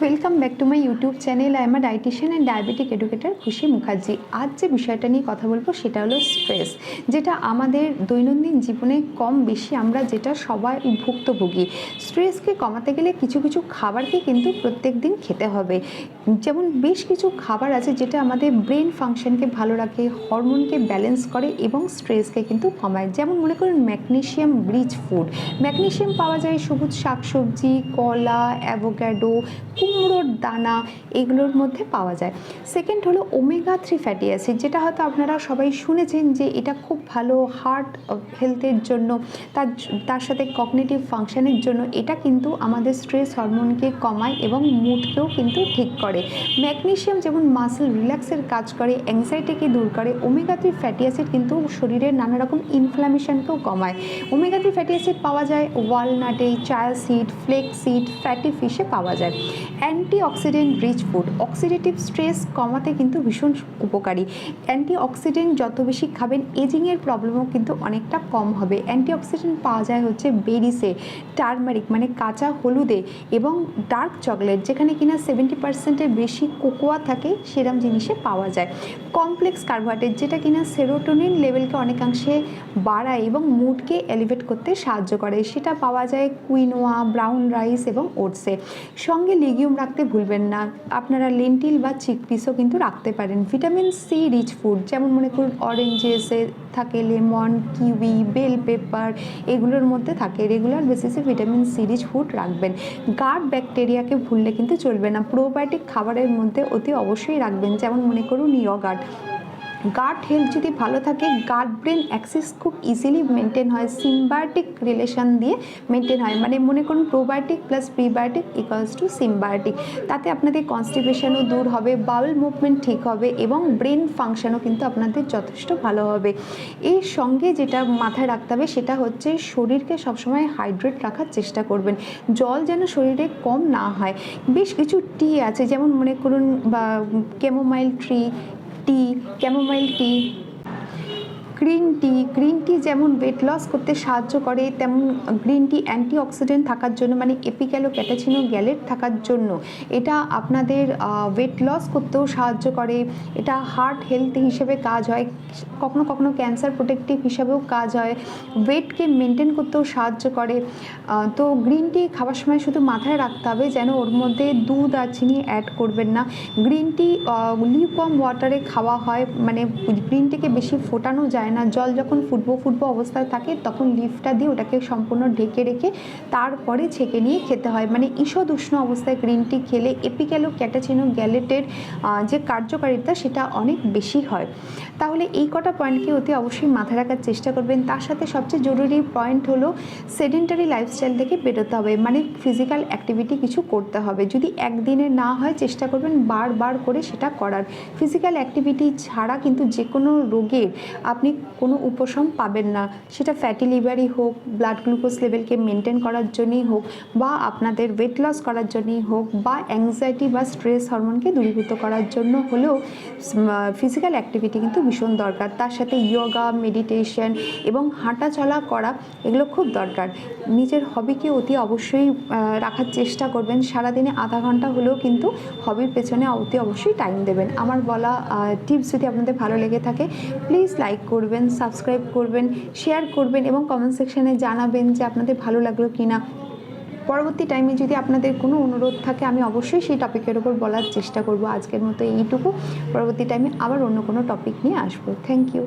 Welcome back to my YouTube channel I am a and diabetic educator Khushi Mukherjee আজ যে বিষয়টা নিয়ে কথা বলব, সেটা হলো স্ট্রেস যেটা আমাদের দৈনন্দিন জীবনে কম বেশি আমরা যেটা সবাই ভুক্তভোগী। স্ট্রেসকে কমাতে গেলে কিছু কিছু খাবারকে কিন্তু প্রত্যেক দিন খেতে হবে। যেমন বেশ কিছু খাবার আছে যেটা আমাদের ব্রেন ফাংশনকে ভালো রাখে হরমোনকে ব্যালেন্স করে এবং স্ট্রেসকে কিন্তু কমায়। যেমন মনে করুন ম্যাগনেশিয়াম রিচ ফুড ম্যাগনেশিয়াম পাওয়া যায় সবুজ শাকসবজি, কলা অ্যাভোক্যাডো কুমড়োর দানা এগুলোর মধ্যে পাওয়া যায়। সেকেন্ড হলো ওমেগা থ্রি ফ্যাটি অ্যাসিড যেটা হয়তো আপনারা সবাই শুনেছেন যে এটা খুব ভালো হার্ট হেলথের জন্য, তার তার সাথে কগনিটিভ ফাংশনের জন্য, এটা কিন্তু আমাদের স্ট্রেস হরমোনকে কমায় এবং মুডকেও কিন্তু ঠিক করে। ম্যাগনেশিয়াম যেমন মাসেল রিল্যাক্সের কাজ করে অ্যাংজাইটিকে দূর করে ওমেগা থ্রি ফ্যাটি অ্যাসিড কিন্তু শরীরের নানা রকম ইনফ্লামেশনকেও কমায়। ওমেগা থ্রি ফ্যাটি অ্যাসিড পাওয়া যায় ওয়ালনাটে chia seed flax seed fatty ফিশে পাওয়া যায়। Antioxidant rich food, oxidative stress কমাতে কিন্তু ভীষণ উপকারী। অ্যান্টি অক্সিডেন্ট যত বেশি খাবেন, এজিংয়ের প্রবলেমও কিন্তু অনেকটা কম হবে। অ্যান্টি অক্সিডেন্ট পাওয়া যায় হচ্ছে বেরিসে, টার্মারিক মানে কাঁচা হলুদে এবং ডার্ক চকলেট, যেখানে কিনা সেভেন্টি পার্সেন্টের বেশি কোকোয়া থাকে, সেরম জিনিসে পাওয়া যায়। কমপ্লেক্স কার্বোহাইড্রেট, যেটা কিনা সেরোটোনিন লেভেলকে অনেকাংশে বাড়ায় এবং মুডকে এলিভেট করতে সাহায্য করে। সেটা পাওয়া যায় কুইনোয়া, ব্রাউন রাইস এবং ওটসে। সঙ্গে লিগিউম রাখতে ভুলবেন না। আপনারা লেন্টিল বা চিকপিসও কিন্তু রাখতে পারেন। ভিটামিন সি রিচ ফুড, যেমন মনে করুন অরেঞ্জেসে থাকে লেমন, কিউই, বেল পেপার, এগুলোর মধ্যে থাকে। রেগুলার বেসিসে ভিটামিন সি রিচ ফুড রাখবেন। গার্ড ব্যাকটেরিয়াকে ভুললে কিন্তু চলবে না। প্রোবায়োটিক খাবারের মধ্যে অতি অবশ্যই রাখবেন। যেমন মনে করুন ইয়গার্ড গার্ড হেলথ যদি ভালো থাকে গার্ড ব্রেন অ্যাক্সেস খুব ইজিলি মেনটেন হয়। সিম্বায়োটিক রিলেশন দিয়ে মেনটেন হয়। মানে মনে করুন probiotic plus prebiotic equals to symbiotic তাতে আপনাদের কনস্টিপেশনও দূর হবে বাউল মুভমেন্ট ঠিক হবে এবং ব্রেন ফাংশনও কিন্তু আপনাদের যথেষ্ট ভালো হবে। এর সঙ্গে যেটা মাথায় রাখতে হবে সেটা হচ্ছে শরীরকে সবসময় হাইড্রেট রাখার চেষ্টা করবেন। জল যেন শরীরে কম না হয়। বেশ কিছু টি আছে, যেমন মনে করুন বা chamomile tree tea chamomile tea green tea green tea যেমন ওয়েট লস করতে সাহায্য করে, তেমন গ্রিন টি অ্যান্টি অক্সিডেন্ট থাকার জন্য মানে এপিক্যালো ক্যাটাচিনো গ্যালেট থাকার জন্য, এটা আপনাদের ওয়েট লস করতেও সাহায্য করে। এটা হার্ট হেলথ হিসেবে কাজ হয়, কখনো কখনো ক্যান্সার প্রোটেক্টিভ হিসাবেও কাজ হয়। ওয়েটকে মেনটেন করতেও সাহায্য করে। তো গ্রিন টি খাবার সময় শুধু মাথায় রাখতে হবে, যেন ওর মধ্যে দুধ আর চিনি অ্যাড করবেন না। গ্রিন টি লিউকম ওয়াটারে খাওয়া হয় মানে গ্রিন টিকে বেশি ফোটানো যায় না। জল যখন ফুটবো ফুটবো অবস্থায় থাকে, তখন লিফটা দিয়ে ওটাকে সম্পূর্ণ ঢেকে রেখে তারপরে ছেঁকে নিয়ে খেতে হয়। মানে ঈষদ উষ্ণ অবস্থায় গ্রিন টি খেলে এপিক্যালো ক্যাটাচিনো গ্যালেটের যে কার্যকারিতা সেটা অনেক বেশি হয়। তাহলে এই কটা পয়েন্টকে অতি অবশ্যই মাথায় রাখার চেষ্টা করবেন। তার সাথে সবচেয়ে জরুরি পয়েন্ট হলো সেডেন্টারি লাইফস্টাইল থেকে বেরোতে হবে। মানে ফিজিক্যাল অ্যাক্টিভিটি কিছু করতে হবে। যদি একদিনে না হয়, চেষ্টা করবেন বারবার করে সেটা করার। ফিজিক্যাল অ্যাক্টিভিটি ছাড়া কিন্তু যে কোনো রোগের আপনি কোনো উপশম পাবেন না। সেটা ফ্যাটি লিভারই হোক ব্লাড গ্লুকোজ লেভেলকে মেনটেন করার জন্যই হোক বা আপনাদের ওয়েট লস করার জন্যই হোক বা অ্যাংজাইটি বা স্ট্রেস হরমোনকে দূরীভূত করার জন্য হলেও ফিজিক্যাল অ্যাক্টিভিটি কিন্তু ভীষণ দরকার। তার সাথে ইয়োগা মেডিটেশন এবং হাঁটা চলা করা এগুলো খুব দরকার। নিজের হবিকে অতি অবশ্যই রাখার চেষ্টা করবেন। সারাদিনে আধা ঘণ্টা হলেও কিন্তু হবির পেছনে অতি অবশ্যই টাইম দেবেন। আমার বলা টিপস যদি আপনাদের ভালো লেগে থাকে প্লিজ লাইক করবেন সাবস্ক্রাইব করবেন শেয়ার করবেন এবং কমেন্ট সেকশানে জানাবেন যে আপনাদের ভালো লাগল কি না পরবর্তী টাইমে যদি আপনাদের কোনো অনুরোধ থাকে, আমি অবশ্যই সেই টপিকের ওপর বলার চেষ্টা করব আজকের মতো এইটুকু। পরবর্তী টাইমে আবার অন্য কোনো টপিক নিয়ে আসব। Thank you